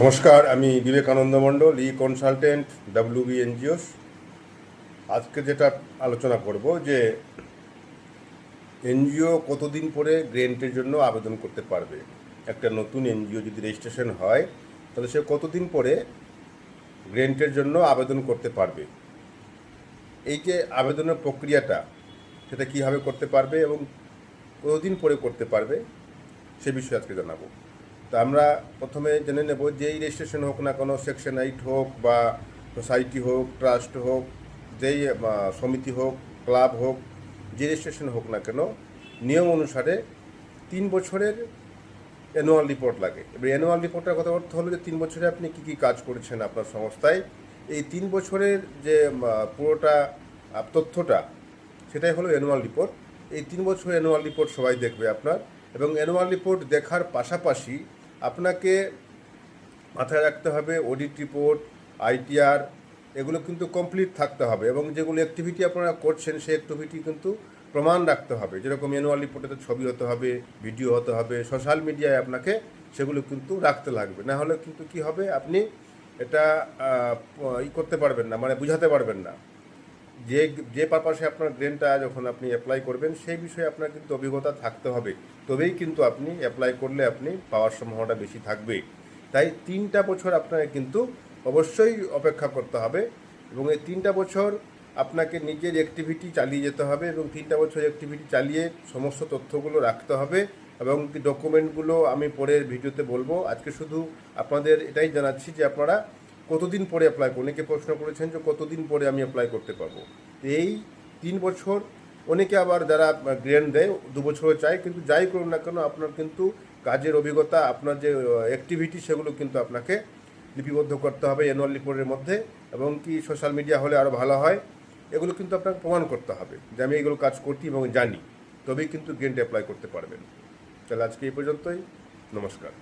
নমস্কার, আমি Vivekananda Mandal, e consultant WB NGOs আজকে যেটা আলোচনা করব যে, এনজিও কতদিন পরে গ্রেন্টের জন্য আবেদন করতে পারবে? একটা নতুন এনজিও যদি রেজিস্ট্রেশন হয়, তাহলে সে কতদিন পরে গ্রেন্টের জন্য আবেদন করতে পারবে? এই যে আবেদনের প্রক্রিয়াটা, সেটা কীভাবে করতে পারবে এবং কতদিন পরে করতে পারবে, সে বিষয়ে আজকে জানাব। তা আমরা প্রথমে জেনে নেব যেই রেজিস্ট্রেশন হোক না কোনো সেকশন এইট হোক বা সোসাইটি হোক ট্রাস্ট হোক, যেই সমিতি হোক ক্লাব হোক, যে রেজিস্ট্রেশন হোক না কেন, নিয়ম অনুসারে তিন বছরের অ্যানুয়াল রিপোর্ট লাগে। এবার অ্যানুয়াল রিপোর্টের কথা অর্থ হলো যে তিন বছরে আপনি কী কী কাজ করেছেন আপনার সংস্থায়। এই তিন বছরের যে পুরোটা তথ্যটা, সেটাই হলো অ্যানুয়াল রিপোর্ট এই তিন বছর অ্যানুয়াল রিপোর্ট সবাই দেখবে আপনার। এবং অ্যানুয়াল রিপোর্ট দেখার পাশাপাশি আপনাকে মাথায় রাখতে হবে অডিট রিপোর্ট আইটিআর এগুলো কিন্তু কমপ্লিট থাকতে হবে এবং যেগুলো অ্যাক্টিভিটি আপনারা করছেন, সেই অ্যাক্টিভিটি কিন্তু প্রমাণ রাখতে হবে। যেরকম অ্যানুয়াল রিপোর্টে ছবি হতে হবে ভিডিও হতে হবে সোশ্যাল মিডিয়ায় আপনাকে সেগুলো কিন্তু রাখতে লাগবে। না হলে কিন্তু কি হবে? আপনি এটা ই করতে পারবেন না মানে বুঝাতে পারবেন না। যে যে পারপাসে আপনার গ্রেনটা যখন আপনি অ্যাপ্লাই করবেন, সেই বিষয়ে আপনার কিন্তু অভিজ্ঞতা থাকতে হবে। তবেই কিন্তু আপনি অ্যাপ্লাই করলে আপনি পাওয়ার সম্ভাবনাটা বেশি থাকবে তাই তিনটা বছর আপনাকে কিন্তু অবশ্যই অপেক্ষা করতে হবে এবং এই তিনটা বছর আপনাকে নিজের অ্যাক্টিভিটি চালিয়ে যেতে হবে এবং তিনটা বছর অ্যাক্টিভিটি চালিয়ে সমস্ত তথ্যগুলো রাখতে হবে এবং ডকুমেন্টগুলো আমি পরের ভিডিওতে বলব। আজকে শুধু আপনাদের এটাই জানাচ্ছি যে আপনারা কতদিন পরে অ্যাপ্লাই অনেকে প্রশ্ন করেছেন যে কতদিন পরে আমি অ্যাপ্লাই করতে পারব? এই তিন বছর, অনেকে আবার যারা গ্রেন দেয়, দু বছরও চায়, কিন্তু যাই করুন না কেন, আপনার কিন্তু কাজের অভিজ্ঞতা, আপনার যে অ্যাক্টিভিটি সেগুলো কিন্তু আপনাকে লিপিবদ্ধ করতে হবে অ্যানুয়াল রিপোর্টের মধ্যে, এবং কি সোশ্যাল মিডিয়া হলে আরও ভালো হয়, এগুলো কিন্তু আপনাকে প্রমাণ করতে হবে যে আমি এগুলো কাজ করছি এবং জানি, তবেই কিন্তু গ্রেন্ট অ্যাপ্লাই করতে পারবেন। তাহলে আজকে এই পর্যন্তই, নমস্কার।